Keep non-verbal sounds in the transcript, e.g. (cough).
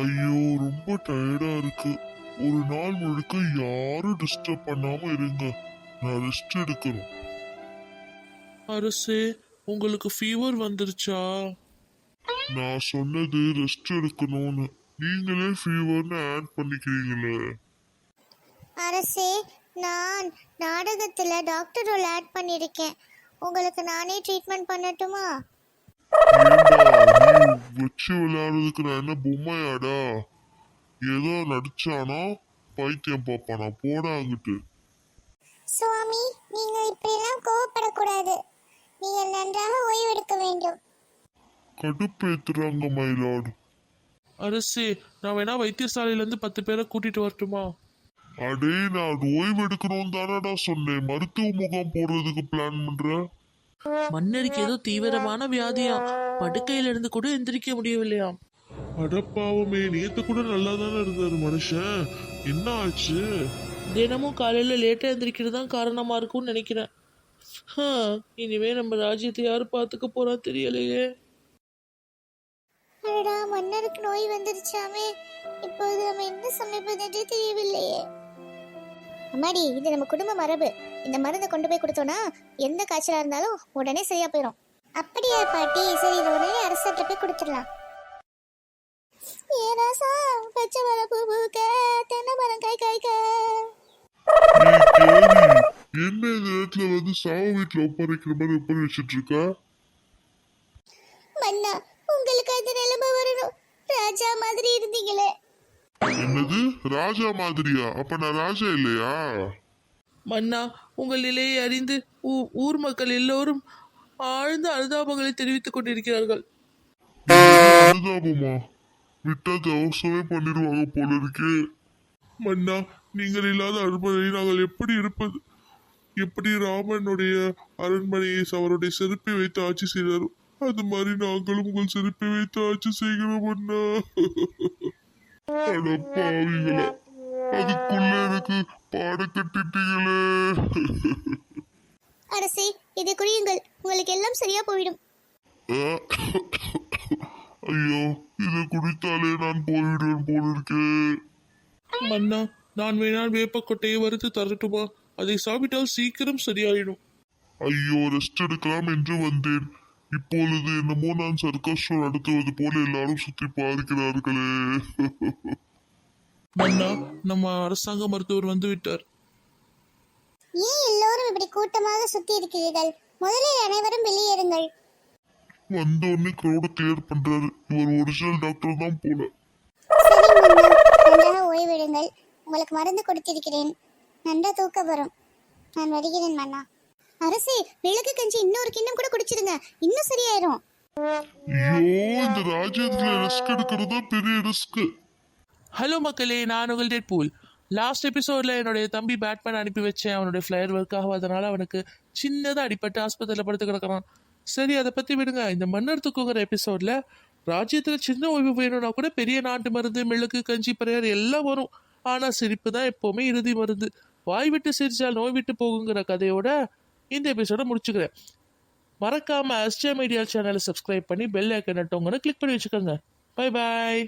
ஐயோ ரொம்ப டயர்டா இருக்கு. ஒரு நாள் முழுக்க யாரும் டிஸ்டர்ப் பண்ணாம இருங்க. நான் ரெஸ்ட் எடுக்கணும். அரசே உங்களுக்கு ஃபீவர் வந்துருச்சா? நான் சொன்னது ரெஸ்ட் எடுக்கணும்னு. நீங்களே ஃபீவர்னு ஆட் பண்ணிக்கிறீங்களே. அரசே நான் நாடகத்தில் டாக்டர் ரோல் ஆட் பண்ணியிருக்கேன் உங்களுக்கு நானே ட்ரீட்மெண்ட் பண்ணட்டுமா? ஏண்டா நீ விளையாடுறதுக்கு நான் என்ன பொம்மையாடா? ஏதோ நடிச்சானா? பைத்தியம் பாப்பானா? போடா அங்கிட்டு. சுவாமி நீங்கள் இப்படியெல்லாம் கோவப்படக்கூடாது. நீங்கள் நன்றாக ஓய்வெடுக்க வேண்டும். கடுப்பேத்துறாங்க மயிலாடு அரசே நான் வேணா வைத்தியசாலையிலேருந்து பத்து பேரை கூட்டிட்டு வரட்டுமா? அடே நான் ஓய்வு எடுக்கணும் தானடா சொன்னேன். மருத்துவ முகாம் போடுறதுக்கு பிளான் பண்ற? மன்னருக்கு ஏதோ தீவிரமான வியாதியாம். படுக்கையில இருந்து கூட எந்திரிக்க முடியவில்லையாம். அடப்பாவமே நேத்து கூட நல்லா தானே இருந்தாரு மனுஷன். என்ன ஆச்சு தினமும் காலையில லேட்டா எந்திரிக்கிறது தான் காரணமா இருக்கும்னு நினைக்கிறேன். ஹம், இனிமே நம்ம ராஜ்யத்தை யாரு பாத்துக்க போறா தெரியலையே. அடடா மன்னருக்கு நோய் வந்துருச்சாமே. இப்போது நம்ம என்ன சமைப்பதென்றே தெரியவில்லையே. அம்மாடி இது நம்ம குடும்ப மரபு. இந்த மருந்தை கொண்டு போய் கொடுத்தோம்னா எந்த காய்ச்சலா இருந்தாலும் உடனே சரியா போயிடும் அப்படியா பாட்டி? சரி இதை உடனே அரசர்கிட்ட போய் கொடுத்துடலாம். ஏராசா பச்சை பூ பூக்க தென்னை மரம் காய் காய்க்க. என்ன நேரத்துல வந்து சாவு வீட்டுல ஒப்படைக்கிற மாதிரி ஒப்படை வச்சிட்டு இருக்க? மன்னா உங்களுக்கு அந்த நிலைமை வரணும். ராஜா மாதிரி இருந்தீங்களே. என்னது? ராஜா மாதிரியா? அப்ப நான் ராஜா இல்லையா? மன்னா உங்கள் நிலையை அறிந்து ஊர் மக்கள் எல்லோரும் ஆழ்ந்த அனுதாபங்களை தெரிவித்துக் கொண்டிருக்கிறார்கள். அனுதாபமா? விட்டா தவசமே பண்ணிடுவாங்க போல இருக்கே. மன்னா நீங்கள் இல்லாத அரண்மனை நாங்கள் எப்படி இருப்பது? எப்படி ராமனுடைய அரண்மனையை அவருடைய செருப்பை வைத்து ஆட்சி செய்தாரோ? அது மாதிரி நாங்களும் உங்கள் செருப்பை வைத்து ஆட்சி செய்கிறோம் அண்ணா அட பாவிகளா அதுக்குள்ள எனக்கு பாட கட்டிட்டீங்களே. அரசே இதை குடியுங்கள். உங்களுக்கு எல்லாம் சரியா போயிடும். ஐயோ இதை குடித்தாலே நான் போய்விடுவேன் போல இருக்கே மன்னா நான் வேணால் வேப்பக்கொட்டையை வறுத்து தரட்டுமா அதை சாப்பிட்டால் சீக்கிரம் சரியாயிடும். ஐயோ ரெஸ்ட் எடுக்கலாம் என்று வந்தேன். இப்பொழுது என்னமோ நான் சர்க்கஸ் ஷோ நடத்துவது போல எல்லாரும் சுற்றி பார்க்கிறார்களே (laughs) மன்னா நம்ம அரசாங்க மருத்துவர் வந்து விட்டார். ஏன் எல்லோரும் இப்படி கூட்டமாக சுத்தி இருக்கிறீர்கள் முதலில் அனைவரும் வெளியேறுங்கள். வந்த உடனே க்ரௌட கிளியர் பண்றாரு. இவர் ஒரிஜினல் டாக்டர் தான் போல. நன்றாக ஓய்வெடுங்கள் உங்களுக்கு மருந்து கொடுத்திருக்கிறேன். நன்றா தூக்கம் வரும். நான் வருகிறேன் மன்னா. அரசே விளக்கு கஞ்சி இன்னொரு கிண்ணம் கூட குடிச்சிருங்க. இன்னும் சரியாயிரும். ஐயோ இந்த ராஜ்யத்துல ரிஸ்க் எடுக்கிறது தான் பெரிய ரிஸ்க் ஹலோ மக்களே நான் உங்கள் டெட் பூல் லாஸ்ட் எபிசோடில் என்னுடைய தம்பி பேட்மேன் அனுப்பி வச்சேன். அவனுடைய ஃப்ளையர் ஒர்க் ஆகாதனால அவனுக்கு சின்னதாக அடிபட்டு ஆஸ்பத்திரியில் படுத்து கிடக்குறான். சரி அதை பற்றி விடுங்க. இந்த மன்னர் தூக்குங்கிற எபிசோடில் ராஜ்யத்தில் சின்ன ஓய்வு வேணும்னா கூட பெரிய நாட்டு மருந்து மிளகு கஞ்சி பரையார் எல்லாம் வரும். ஆனால் சிரிப்பு தான் எப்போவுமே இறுதி மருந்து. வாய் விட்டு சிரிச்சால் நோய் விட்டு போகுங்கிற கதையோட இந்த எபிசோட முடிச்சுக்கிறேன். மறக்காம அஸ்டியா மீடியா சேனலை சப்ஸ்கிரைப் பண்ணி பெல் ஐக்கன் நட்டவங்கன்னு கிளிக் பண்ணி வச்சுக்கோங்க. Bye bye